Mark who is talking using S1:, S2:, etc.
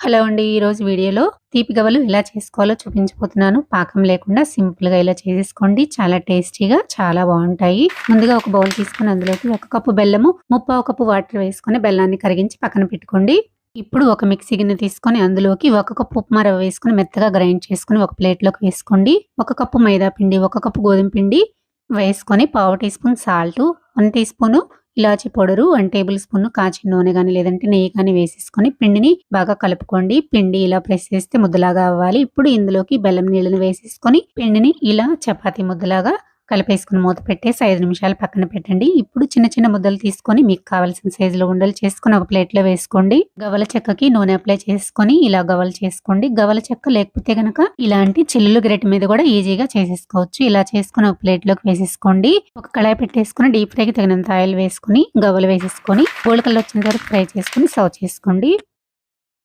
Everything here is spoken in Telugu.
S1: హలో అండి ఈరోజు వీడియోలో తీపి గవ్వలు ఎలా చేసుకోవాలో చూపించబోతున్నాను. పాకం లేకుండా సింపుల్గా ఇలా చేసేసుకోండి. చాలా టేస్టీగా చాలా బాగుంటాయి. ముందుగా ఒక బౌల్ తీసుకొని అందులోకి ఒక కప్పు బెల్లము ముప్పావు కప్పు వాటర్ వేసుకొని బెల్లాన్ని కరిగించి పక్కన పెట్టుకోండి. ఇప్పుడు ఒక మిక్సీ గిన్నె తీసుకొని అందులోకి ఒక కప్పు ఉప్మా రవ్వ వేసుకొని మెత్తగా గ్రైండ్ చేసుకొని ఒక ప్లేట్లోకి వేసుకోండి. ఒక కప్పు మైదా పిండి ఒక కప్పు గోధుమ పిండి వేసుకొని పావు teaspoon salt one teaspoon ఇలాచి పౌడరు వన్ టేబుల్ స్పూన్ కాచిన నూనె కానీ లేదంటే నెయ్యి కానీ వేసేసుకొని పిండిని బాగా కలుపుకోండి. పిండి ఇలా ప్రెస్ చేస్తే ముద్దలాగా అవ్వాలి. ఇప్పుడు ఇందులోకి బెల్లం నీళ్ళని వేసేసుకొని పిండిని ఇలా చపాతి ముద్దలాగా కలిపేసుకుని మూత పెట్టేసి ఐదు నిమిషాలు పక్కన పెట్టండి. ఇప్పుడు చిన్న చిన్న ముద్దలు తీసుకొని మీకు కావాల్సిన సైజులో ఉండలు చేసుకొని ఒక ప్లేట్లో వేసుకోండి. గవల చెక్కకి నూనె అప్లై చేసుకొని ఇలా గవలు చేసుకోండి. గవల చెక్క లేకపోతే గనక ఇలాంటి చిల్లులు గరిటె మీద కూడా ఈజీగా చేసేసుకోవచ్చు. ఇలా చేసుకుని ఒక ప్లేట్లోకి వేసేసుకోండి. ఒక కళాయి పెట్టేసుకుని డీప్ ఫ్రైకి తగినంత ఆయిల్ వేసుకుని గవ్వలు వేసేసుకొని గోల్డ్ కలర్ వచ్చిన వరకు ఫ్రై చేసుకుని సర్వ్ చేసుకోండి.